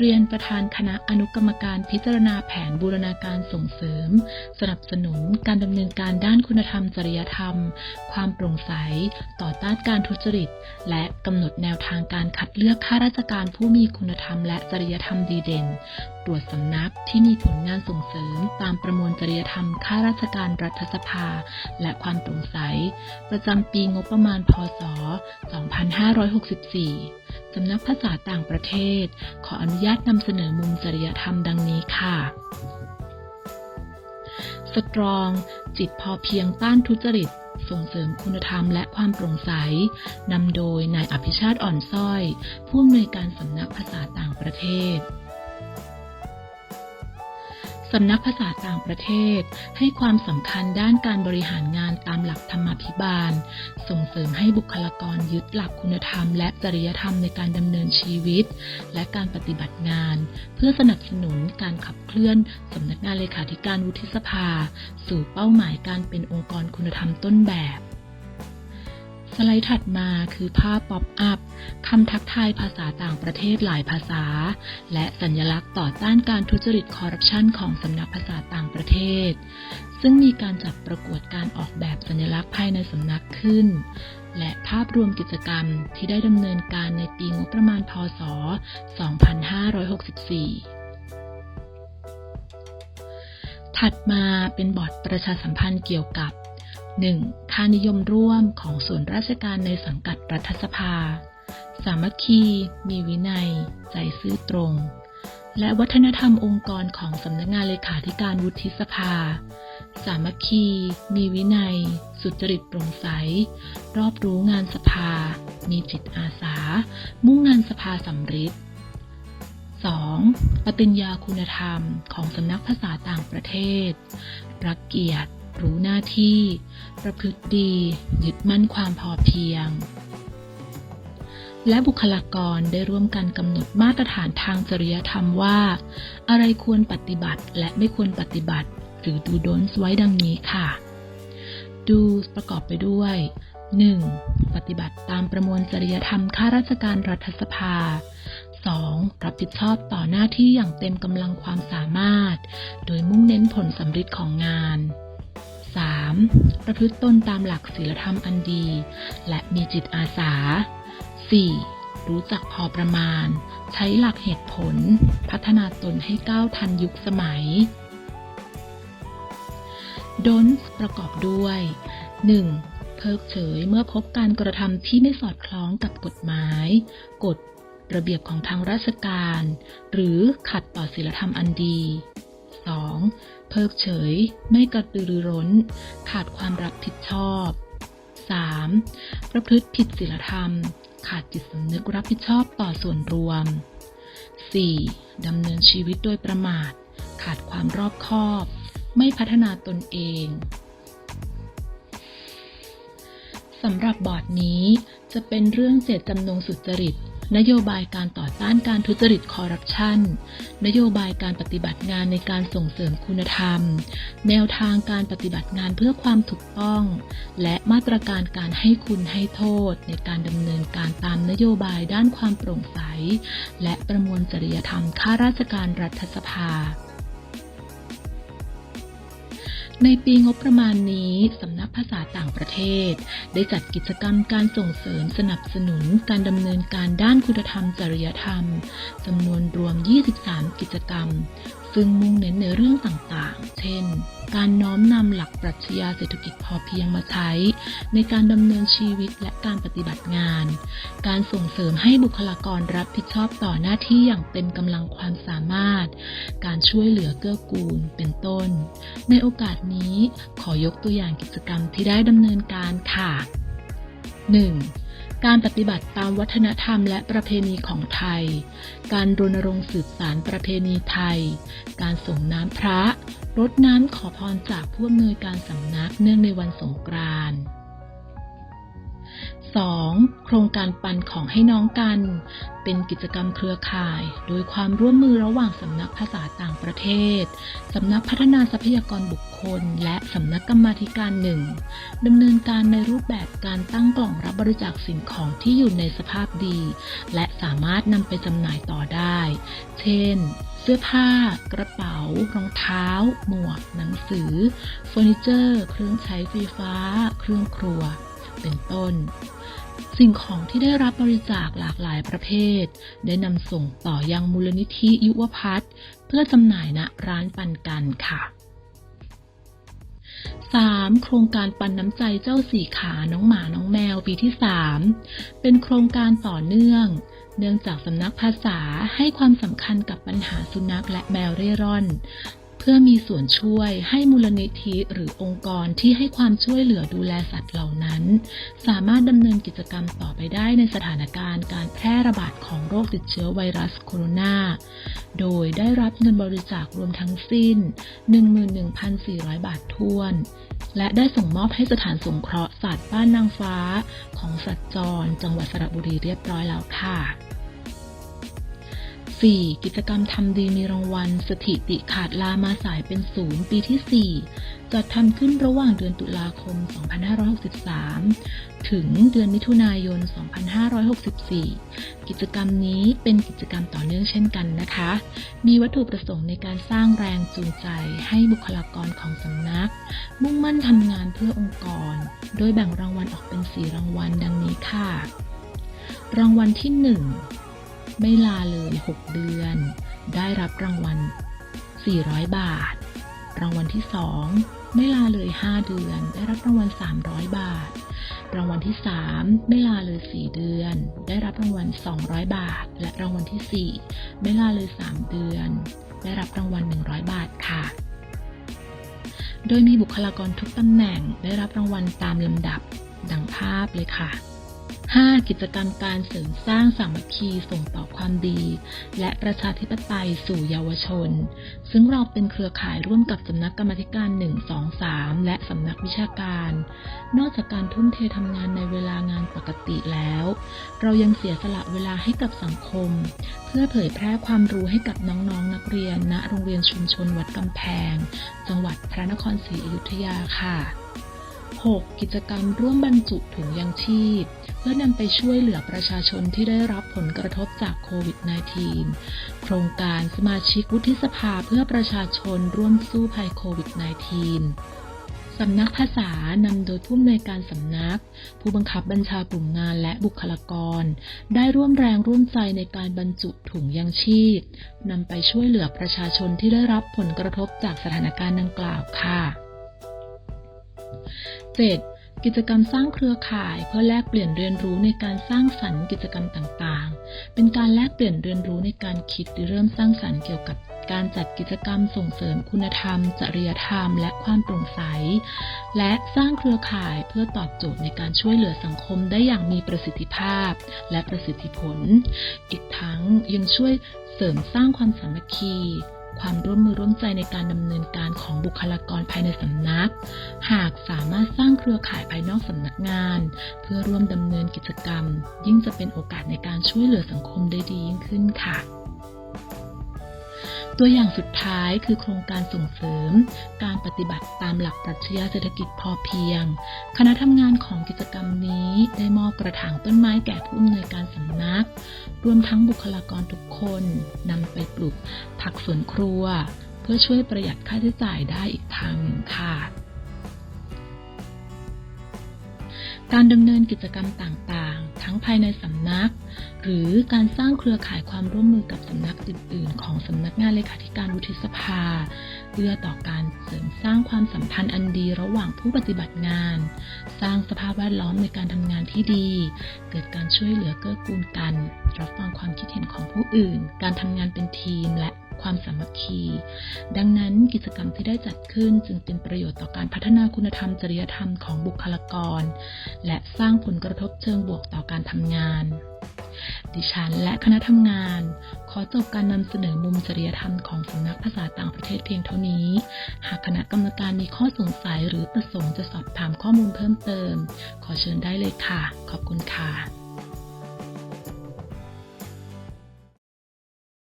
เรียนประธานคณะอนุกรรมการพิจารณาแผนบูรณาการส่งเสริม สนับสนุนการดำเนินการด้านคุณธรรมจริยธรรม ความโปร่งใส ต่อต้านการทุจริต และกำหนดแนวทางการคัดเลือกข้าราชการผู้มีคุณธรรมและจริยธรรมดีเด่น ตรวจสำนักที่มีผลงานส่งเสริมตามประมวลจริยธรรมข้าราชการรัฐสภา และความโปร่งใส ประจำปีงบประมาณพศ 2564 สำนักภาษาต่างประเทศ ขออนุญาตนำเสนอมุมจริยธรรมดังนี้ค่ะสตรอง จิตพอเพียงต้านทุจริต ส่งเสริมคุณธรรมและความโปร่งใส นำโดยนายอภิชาติอ่อนสร้อย ผู้อำนวยการสำนักภาษาต่างประเทศำนักภาษาต่างประเทศ ให้ความสำคัญด้านการบริหารงานตามหลักธรรมาภิบาล ส่งเสริมให้บุคลากรยึดหลักคุณธรรม และจริยธรรมในการดำเนินชีวิต และการปฏิบัติงาน เพื่อสนับสนุนการขับเคลื่อนสำนักงานเลขาธิการวุฒิสภา สู่เป้าหมายการเป็นองค์กรคุณธรรมต้นแบบ สไลด์ถัดมาคือภาพป๊อปอัพคำทักทายภาษาต่างประเทศหลายภาษา และสัญลักษณ์ต่อต้านการทุจริตคอร์รัปชันของสำนักภาษาต่างประเทศ ซึ่งมีการจัดประกวดการออกแบบสัญลักษณ์ภายในสำนักขึ้น และภาพรวมกิจกรรมที่ได้ดำเนินการในปีงบประมาณพศ 2564ถัดมาเป็นบอร์ดประชาสัมพันธ์เกี่ยวกับ 1. ค่านิยมร่วมของส่วนราชการในสังกัดรัฐสภา สามัคคี มีวินัย ใจซื่อตรง และวัฒนธรรมองค์กรของสำนักงานเลขาธิการวุฒิสภา สามัคคี มีวินัย สุจริตโปร่งใส รอบรู้งานสภา มีจิตอาสา มุ่งงานสภาสำริด 2. ปฏิญญาคุณธรรมของสำนักภาษาต่างประเทศ รักเกียรติ รู้หน้าที่ ประพฤติดี ยึดมั่นความพอเพียง และบุคลากรได้ร่วมกันกำหนดมาตรฐานทางจริยธรรมว่า อะไรควรปฏิบัติและไม่ควรปฏิบัติ หรือดูดนไว้ดังนี้ค่ะ ดูประกอบไปด้วย 1. ปฏิบัติตามประมวลจริยธรรมข้าราชการรัฐสภา 2. รับผิดชอบต่อหน้าที่อย่างเต็มกำลังความสามารถ โดยมุ่งเน้นผลสำฤทธิ์ของงาน 3. ประพฤติตนตามหลักศีลธรรมอันดี และมีจิตอาสา 4. รู้จักพอประมาณ ใช้หลักเหตุผล พัฒนาตนให้ก้าวทันยุคสมัยดนประกอบด้วย 1. เพิกเฉยเมื่อพบการกระทำที่ไม่สอดคล้องกับกฎหมาย กฎระเบียบของทางราชการ หรือขัดต่อศีลธรรมอันดี 2. เพิกเฉย ไม่กระตือรือร้น ขาดความรับผิดชอบ 3. ประพฤติผิดศีลธรรม ขาดจิตสำนึกรับผิดชอบต่อส่วนรวม 4. ดำเนินชีวิตโดยประมาท ขาดความรอบคอบ ไม่พัฒนาตนเองสำหรับบอร์ดนี้จะเป็นเรื่องเจตจำนงสุจริต นโยบายการต่อต้านการทุจริตคอร์รัปชัน นโยบายการปฏิบัติงานในการส่งเสริมคุณธรรม แนวทางการปฏิบัติงานเพื่อความถูกต้อง และมาตรการการให้คุณให้โทษ ในการดำเนินการตามนโยบายด้านความโปร่งใส และประมวลจริยธรรมข้าราชการรัฐสภา ในปีงบประมาณนี้ สำนักภาษาต่างประเทศ ได้จัดกิจกรรมการส่งเสริมสนับสนุนการดำเนินการด้านคุณธรรมจริยธรรมจำนวนรวม 23 กิจกรรม ซึ่งมุ่งเน้นในเรื่องต่างๆ เช่น การน้อมนำหลักปรัชญาเศรษฐกิจพอเพียงมาใช้ ในการดำเนินชีวิตและการปฏิบัติงาน การส่งเสริมให้บุคลากรรับผิดชอบต่อหน้าที่อย่างเต็มกำลังความสามารถ การช่วยเหลือเกื้อกูล เป็นต้น ในโอกาสนี้ขอยกตัวอย่างกิจกรรมที่ได้ดำเนินการค่ะ 1. การปฏิบัติตามวัฒนธรรมและประเพณีของไทย การรณรงค์สืบสารประเพณีไทย การส่งน้ำพระ รดน้ำขอพรจากผู้อำนวยการสำนักเนื่องในวันสงกรานต์ 2. โครงการปันของให้น้องกัน เป็นกิจกรรมเครือข่าย โดยความร่วมมือระหว่างสำนักภาษาต่างประเทศ สำนักพัฒนาทรัพยากรบุคคล และสำนักกรรมาธิการหนึ่งดำเนินการในรูปแบบการตั้งกล่องรับบริจาคสิ่งของที่อยู่ในสภาพดี และสามารถนำไปจำหน่ายต่อได้ เช่นเสื้อผ้า กระเป๋า รองเท้า หมวก หนังสือ เฟอร์นิเจอร์ เครื่องใช้ไฟฟ้า เครื่องครัว เป็นต้น สิ่งของที่ได้รับบริจาคหลากหลายประเภท ได้นำส่งต่อยังมูลนิธิยุวพัฒน์เพื่อจำหน่ายณร้านปันกันค่ะ 3. โครงการปันน้ำใจเจ้าสี่ขาน้องหมาน้องแมวปีที่ 3 เป็นโครงการต่อเนื่อง เนื่องจากสำนักภาษาให้ความสำคัญกับปัญหาสุนัขและแมวเร่ร่อน เพื่อมีส่วนช่วยให้มูลนิธิหรือองค์กรที่ให้ความช่วยเหลือดูแลสัตว์เหล่านั้น สามารถดำเนินกิจกรรมต่อไปได้ในสถานการณ์การแพร่ระบาดของโรคติดเชื้อไวรัสโคโรนา โดยได้รับเงินบริจาครวมทั้งสิ้น 11,400 บาทท้วน และได้ส่งมอบให้สถานสงเคราะห์สัตว์บ้านนางฟ้า ของสัตว์จรจังหวัดสระบุรีเรียบร้อยแล้วค่ะ 4. กิจกรรมทำดีมีรางวัล สถิติขาดลามาสายเป็นศูนย์ปีที่ 4 จัดทำขึ้นระหว่างเดือนตุลาคม 2563 ถึงเดือนมิถุนายน 2564 กิจกรรมนี้เป็นกิจกรรมต่อเนื่องเช่นกันนะคะ มีวัตถุประสงค์ในการสร้างแรงจูงใจให้บุคลากรของสำนัก มุ่งมั่นทำงานเพื่อองค์กร โดยแบ่งรางวัลออกเป็น 4 รางวัลดังนี้ค่ะ รางวัลที่ 1 ไม่ลาเลย 6 เดือน ได้รับรางวัล 400 บาท รางวัลที่ 2 ไม่ลาเลย 5 เดือน ได้รับรางวัล 300 บาท รางวัลที่ 3 ไม่ลาเลย 4 เดือน ได้รับรางวัล 200 บาท และรางวัลที่ 4 ไม่ลาเลย 3 เดือน ได้รับรางวัล 100 บาทค่ะ โดยมีบุคลากรทุกตำแหน่งได้รับรางวัลตามลำดับดังภาพเลยค่ะ 5. กิจกรรมการเสริมสร้างสามัคคีส่งต่อความดี และประชาธิปไตยสู่เยาวชน ซึ่งเราเป็นเครือข่ายร่วมกับสำนักกรรมธิการ 1 2 3 และสำนักวิชาการ นอกจากการทุ่มเททำงานในเวลางานปกติแล้ว เรายังเสียสละเวลาให้กับสังคม เพื่อเผยแพร่ความรู้ให้กับน้องๆนนักเรียน ณ โรงเรียนชุมชนวัดกำแพง จังหวัดพระนครศรีอยุธยาค่ะ 6. กิจกรรมร่วมบรรจุถุงยังชีพ เพื่อนำไปช่วยเหลือประชาชนที่ได้รับผลกระทบจากโควิด -19 โครงการสมาชิกวุฒิสภาเพื่อประชาชนร่วมสู้ภัยโควิด -19 สำนักภาษานำโดยผู้อำนวยการสำนัก ผู้บังคับบัญชากลุ่มงานและบุคลากร ได้ร่วมแรงร่วมใจในการบรรจุถุงยังชีพนำไปช่วยเหลือประชาชนที่ได้รับผลกระทบจากสถานการณ์ดังกล่าวค่ะ 7. กิจกรรมสร้างเครือข่ายเพื่อแลกเปลี่ยนเรียนรู้ในการสร้างสรรค์กิจกรรมต่างๆ เป็นการแลกเปลี่ยนเรียนรู้ในการคิดหรือเริ่มสร้างสรรค์เกี่ยวกับการจัดกิจกรรมส่งเสริมคุณธรรม จริยธรรม และความโปร่งใส และสร้างเครือข่ายเพื่อตอบโจทย์ในการช่วยเหลือสังคมได้อย่างมีประสิทธิภาพ และประสิทธิผล อีกทั้งยังช่วยเสริมสร้างความสามัคคี ความร่วมมือร่วมใจในการดำเนินการของบุคลากรภายในสำนัก หากสามารถสร้างเครือข่ายภายนอกสำนักงาน เพื่อร่วมดำเนินกิจกรรม ยิ่งจะเป็นโอกาสในการช่วยเหลือสังคมได้ดียิ่งขึ้นค่ะ ตัวอย่างสุดท้ายคือโครงการส่งเสริม การปฏิบัติตามหลักปรัชญาเศรษฐกิจพอเพียง คณะทำงานของกิจกรรมนี้ได้มอบกระถางต้นไม้แก่ผู้อำนวยการสำนัก รวมทั้งบุคลากรทุกคนนำไปปลูกผักสวนครัว เพื่อช่วยประหยัดค่าใช้จ่ายได้อีกทางหนึ่งค่ะการดำเนินกิจกรรมต่างๆ ทั้งภายในสำนัก หรือการสร้างเครือข่ายความร่วมมือกับสำนักอื่น ๆ ของสำนักงานเลขาธิการวุฒิสภา เพื่อต่อการเสริมสร้างความสัมพันธ์อันดีระหว่างผู้ปฏิบัติงาน สร้างสภาพแวดล้อมในการทำงานที่ดี เกิดการช่วยเหลือเกื้อกูลกัน รับฟังความคิดเห็นของผู้อื่น การทำงานเป็นทีมและความสามัคคี ดังนั้นกิจกรรมที่ได้จัดขึ้นจึงเป็นประโยชน์ต่อการพัฒนาคุณธรรมจริยธรรมของบุคลากร และสร้างผลกระทบเชิงบวกต่อการทำงาน ดิฉันและคณะทำงาน ขอจบการนำเสนอมุมจริยธรรมของสำนักภาษาต่างประเทศเพียงเท่านี้ หากคณะกรรมการมีข้อสงสัยหรือประสงค์จะสอบถามข้อมูลเพิ่มเติม ขอเชิญได้เลยค่ะ ขอบคุณค่ะ